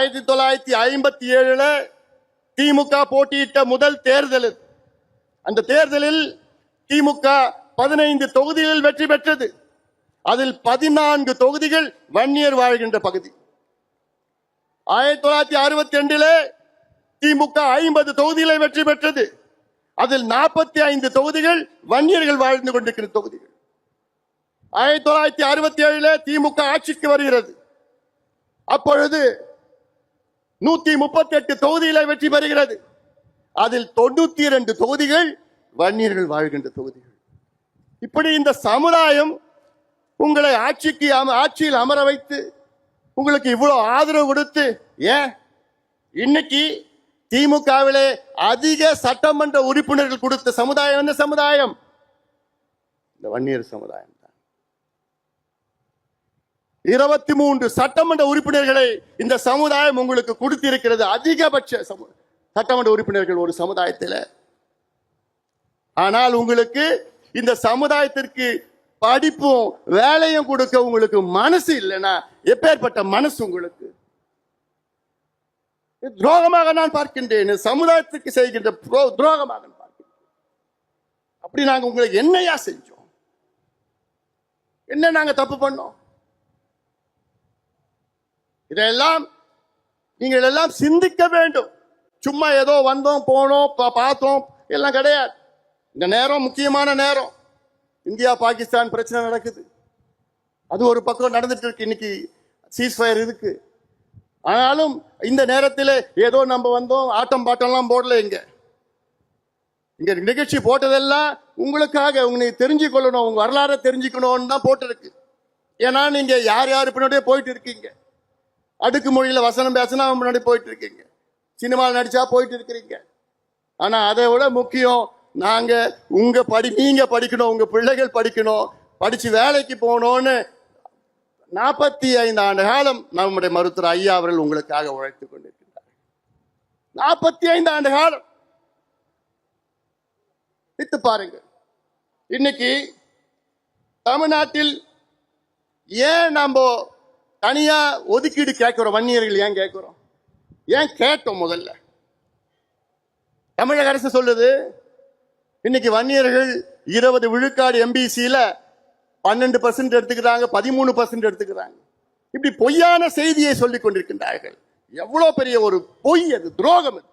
ஆயிரத்தி தொள்ளாயிரத்தி ஐம்பத்தி ஏழுல திமுக போட்டியிட்ட முதல் தேர்தல் அந்த தேர்தலில் திமுக பதினைந்து தொகுதிகளில் வெற்றி பெற்றது. அதில் பதினான்கு தொகுதிகள் வன்னியர் வாழ்கின்ற பகுதி. ஆயிரத்தி தொள்ளாயிரத்தி அறுபத்தி ரெண்டுல திமுக ஐம்பது தொகுதிகளை வெற்றி பெற்றது. அதில் நாற்பத்தி ஐந்து தொகுதிகள் வன்னியர்கள் வாழ்ந்து கொண்டிருக்கிற தொகுதிகள். ஆயிரத்தி தொள்ளாயிரத்தி அறுபத்தி ஏழுல திமுக ஆட்சிக்கு வருகிறது. அப்பொழுது நூத்தி முப்பத்தி எட்டு தொகுதிகளை வெற்றி பெறுகிறது. அதில் தொண்ணூத்தி இரண்டு தொகுதிகள் வன்னியர்கள் வாழ்கின்ற தொகுதிகள். இப்படி இந்த சமுதாயம் உங்களை ஆட்சிக்கு அம- ஆட்சியில் அமர வைத்து உங்களுக்கு இவ்வளவு ஆதரவு கொடுத்து ஏன்? இன்னைக்கு திமுகவிலே அதிக சட்டமன்ற உறுப்பினர்கள் கொடுத்த சமுதாயம் என்ன சமுதாயம்? இந்த வன்னியர் சமுதாயம். இருபத்தி மூன்று சட்டமன்ற உறுப்பினர்களை இந்த சமுதாயம் உங்களுக்கு கொடுத்திருக்கிறது. அதிகபட்ச சட்டமன்ற உறுப்பினர்கள் ஒரு சமுதாயத்தில். ஆனால் உங்களுக்கு இந்த சமுதாயத்திற்கு படிப்பும் வேலையும் கொடுக்க உங்களுக்கு மனசு இல்லைன்னா எப்பேற்பட்ட மனசு உங்களுக்கு? இது துரோகமாக நான் பார்க்கின்றேன். சமுதாயத்துக்கு செய்கின்ற துரோகமாக நான் பார்க்கின்றேன். அப்படி நாங்க உங்களுக்கு என்னையா செஞ்சோம்? என்ன நாங்க தப்பு பண்ணோம்? இதெல்லாம் நீங்கள் எல்லாம் சிந்திக்க வேண்டும். சும்மா ஏதோ வந்தோம் போனோம் பார்த்தோம் எல்லாம் கிடையாது. இந்த நேரம் முக்கியமான நேரம். இந்தியா பாகிஸ்தான் பிரச்சனை நடக்குது. அது ஒரு பக்கம் நடந்துட்டு இருக்கு இன்னைக்கு சீஸ்ஃபயர் இருக்கு. ஆனாலும் இந்த நேரத்தில் ஏதோ நம்ம வந்தோம் ஆட்டம் பாட்டம்லாம் போடல இங்க. இங்க நிகழ்ச்சி போட்டதெல்லாம் உங்களுக்காக உங்களை தெரிஞ்சுக்கொள்ளணும் உங்க வரலாறை தெரிஞ்சுக்கணும்னு தான் போட்டிருக்கு. ஏன்னா நீங்க யார் யார் பின்னாடியே போயிட்டு இருக்கீங்க. அடுக்கு மொழியில வசனம் பேசினா முன்னாடி போயிட்டு இருக்கீங்க சினிமாவில் நடிச்சா போயிட்டு இருக்கிறீங்க ஆனால் அதை விட முக்கியம் நாங்கள் உங்கள் படி நீங்கள் படிக்கணும் உங்கள் பிள்ளைகள் படிக்கணும் படிச்சு வேலைக்கு போகணும்னு நாற்பத்தி ஐந்து ஆண்டு காலம் நம்முடைய மருத்துவர் ஐயா அவர்கள் உங்களுக்காக உழைத்துக் கொண்டிருக்கிறார். நாற்பத்தி ஐந்து ஆண்டு காலம். வித்து பாருங்க இன்னைக்கு தமிழ்நாட்டில் ஏன் நம்ம தனியா ஒதுக்கீடு கேட்கிறோம் வன்னியர்கள் ஏன் கேட்கிறோம்? ஏன் கேட்டோம் முதல்ல? தமிழக அரசு சொல்லுது இன்னைக்கு வன்னியர்கள் இருபது விழுக்காடு எம்பிசியில பன்னெண்டு பர்சன்ட் எடுத்துக்கிறாங்க பதிமூணு பர்சன்ட் எடுத்துக்கிறாங்க. இப்படி பொய்யான செய்தியை சொல்லிக் கொண்டிருக்கின்றார்கள். எவ்வளவு பெரிய ஒரு பொய் அது துரோகம் அது.